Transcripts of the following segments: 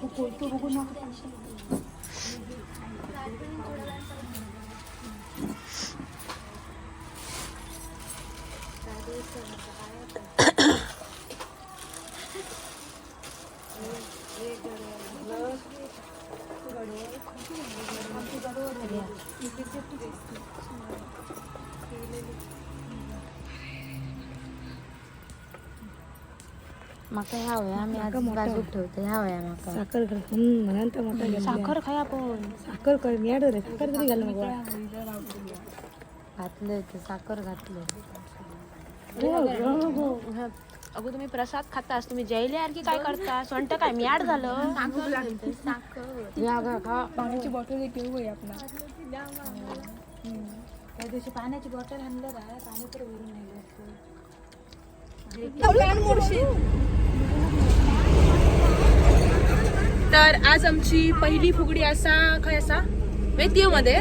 तो कोयतो बघून Thank you. ह्या वया आमी आज बाजूक ठेवतो ह्या वया साखर कर हम्म, म्हणून तर मोठा घाल साखर खाय आपण साखर कर मियाड रे साखर तरी घाल नको घातलंय ते साखर घातलंय अगो तुम्ही प्रसाद खातास तुम्ही जैल्यार की काय करता? सोंट काय मियाड झालं? या गा खा पाण्याची बॉटल एक घेऊ त्या दिवशी पाण्याची बॉटल आणलं पाणी तर भरून नाही तर आज आमची पहिली फुगडी असा खय असा? मध्ये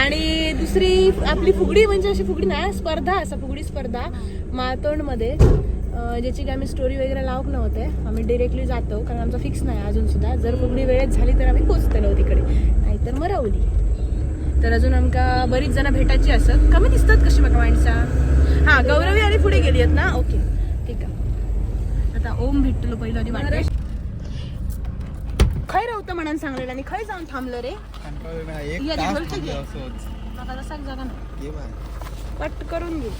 आणि दुसरी आपली फुगडी म्हणजे अशी फुगडी नाही स्पर्धा असा फुगडी स्पर्धा मातोंडमध्ये ज्याची की आम्ही स्टोरी वगैरे लावत नव्हते. आम्ही डिरेक्टली जातो कारण आमचा फिक्स नाही अजून सुद्धा. जर फुगडी वेळेत झाली तर आम्ही पोचतलो तिकडे. नाहीतर मरवली. तर अजून आमका बरीच जण भेटायची असत. कमी दिसतात कशी बघा माणसा? हा गौरवी आणि पुढे गेली आहेत ना? ओके. ठीक आहे. आता ओम भेटलो पहिलं आधी वाटत खय राहतं म्हणून सांगलेलं आणि खय जाऊन थांबलं रे एक ये, तास बोलते की. थांबलो असोच. मला तसाच जागा नाही. ये बाय. पट करून घेऊ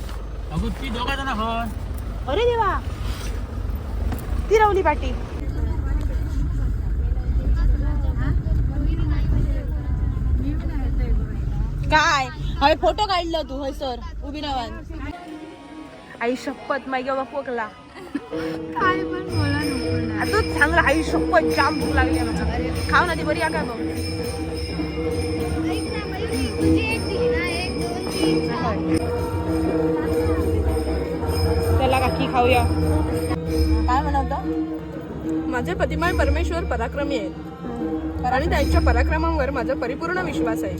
अगो ती दोघा जण हं. अरे देवा ती रावली पाटी काय हवे फोटो काढलं तू होय सर उभी राहून आई शपथ मागे बाबा पोकला काय पण बोला सांग रे, आई शपथ जाम भूक लागली आहे खाऊ ना ती बरी आहे का मग त्याला काकी खाऊया. काय म्हणत माझे पतिमाय परमेश्वर पराक्रमी आहेत. आणि त्यांच्या पराक्रमांवर माझा परिपूर्ण विश्वास आहे.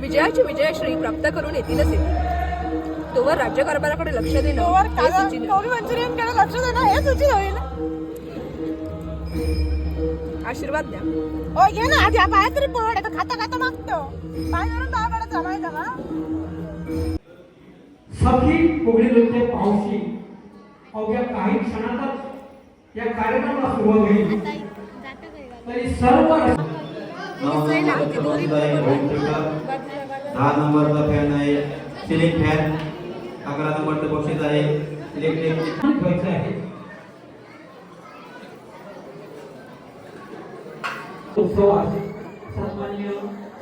विजयाची विजयश्री प्राप्त करून येतीलच येतील. तोवर राज्यकारभाराकडे लक्ष देणं हे सुचित लक्ष देणं हे सुचित होईल. आशीर्वाद द्या. ओ घे ना आधी पाय तरी पड आता खाता खाता मागतो. पाय धरून दहा चालायचा का सखी फुगडी नृत्य पावशी. अवघ्या काही क्षणातच या कार्यक्रमाला सुरुवात होईल. तरी सर्व दहा नंबरचा फॅन आहे. सिलिंग फॅन अकरा नंबरचं बक्षीस आहे इलेक्ट्रिक व्हायचं आहे उत्सवात सन्माननीय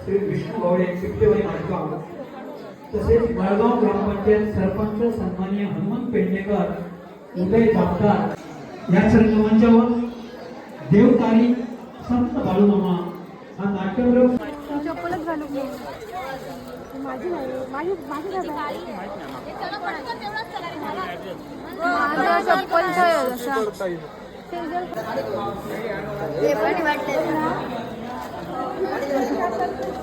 श्री विष्णू गवडे पिपटेवाडी माडगाव तसेच माळगाव ग्रामपंचायत सरपंच हनुमंत पेडणेकर उदय जामदार या देवतारी संत बाळूमामा हा नाट्यप्रयोग माझं चप्पल ठेव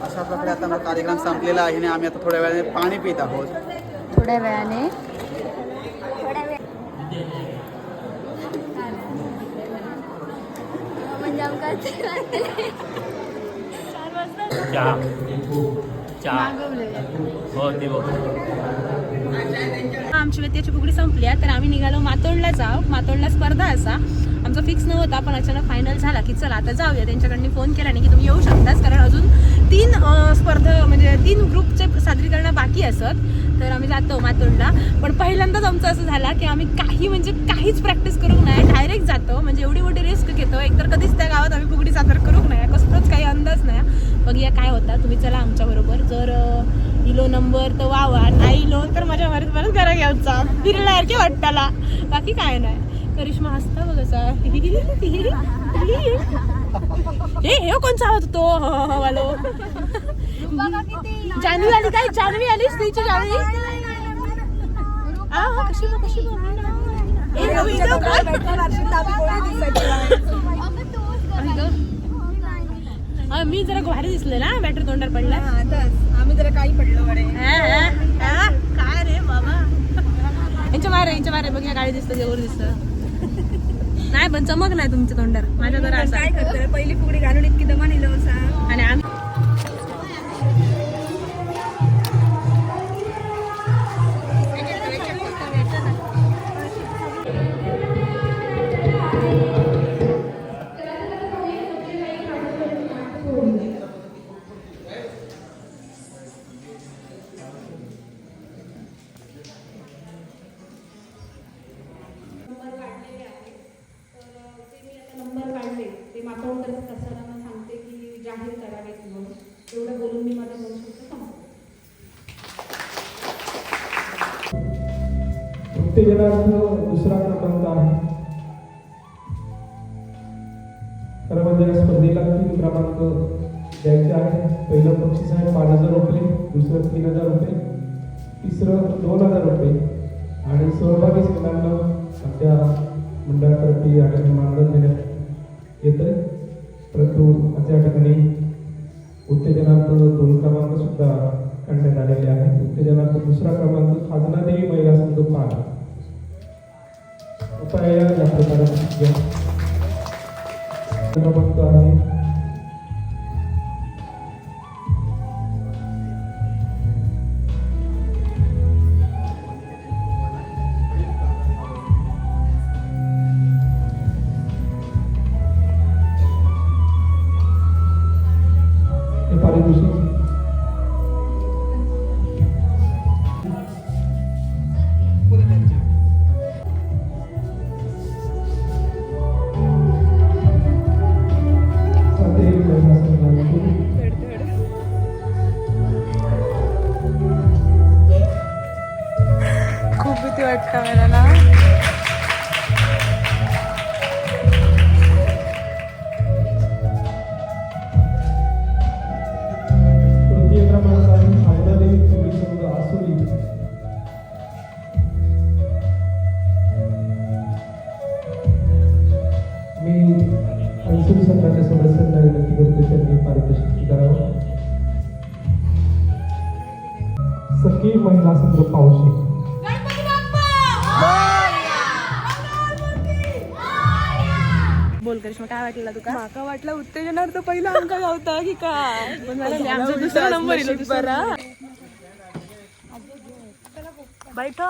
अशा प्रकारे आता कार्यक्रम संपलेला आहे आणि आम्ही आता थोड्या वेळाने पाणी पित आहोत. थोड्या वेळाने. चहा. चहा. हो ते बघ. आमची वेत्याची फुगडी संपली तर आम्ही निघालो मातोडला जाऊ. मातोंडला स्पर्धा असा. आमचा फिक्स नव्हता पण अचानक फायनल झाला की चला आता जाऊया. त्यांच्याकडनं फोन केला नाही की तुम्ही येऊ शकताच कारण अजून तीन स्पर्धा म्हणजे तीन ग्रुपचे सादरीकरण बाकी असत. तर आम्ही जातो मातोडला. पण पहिल्यांदाच आमचं असं झाला की आम्ही काही म्हणजे काहीच प्रॅक्टिस करूक नाही. डायरेक्ट जातो. म्हणजे एवढी मोठी रिस्क घेतो. एकतर कधीच त्या गावात आम्ही फुगडी सादर करूक नाही. कसलोच काही अंदाज नाही. बघूया काय होता. तुम्ही चला आमच्याबरोबर जर इलो नंबर तर वावा नाही इलो तर माझ्या फिरल्यासारखे वाटताला बाकी काय नाही. करिश्मा हसता बघ असा. हे हे कोणचा आवाज तो वालो. जानवी आली काय? जानवी आली? स्त्रीची जानवी हा, कशी कशी? काय? मी जरा भारी दिसले ना बॅटरी तोंडावर पडला. आम्ही जरा काही पडलो बरे हा, काय रे बाबा यांच्या मारे यांच्या मारे बघ या गाडी दिसतं जवळ दिसतं. नाही पण चमक नाही तुमच्या तोंडार माझ्या असा. काय करतोय पहिली फुगडी घालून इतकी दमा नेलं असा आणि आम्ही उत्तेजनार्थ दुसरा क्रमांक आहे. खरं म्हणजे या स्पर्धेला तीन क्रमांक द्यायचे आहे पहिलं बक्षीस आहे पाच हजार रुपये दुसरं तीन हजार रुपये तिसरं दोन हजार रुपये आणि सहभागी संघांना आमच्या मंडळातर्फे या ठिकाणी मानधन देण्यात येतं परंतु आज ठिकाणी उत्तेजनार्थ दोन क्रमांक सुद्धा करण्यात आलेले आहेत. उत्तेजनार्थ दुसरा क्रमांक खाजना देवी महिला संघ पाच कृपया या या प्रकारे घ्या. क्रमांक आहे खूप भीती वाटतं मला ना मी आसुरी संघाच्या सदस्यांना विनंती करतो त्यांनी पारितोषिक करावं. सखी महिला संघ पावशी बोल करिश्मा काय वाटलं तुका? माका वाटलं उत्तेजनार्थ पहिला अंक गावता की काय पण आमचा दुसरा नंबर येलो बरा. बैठो.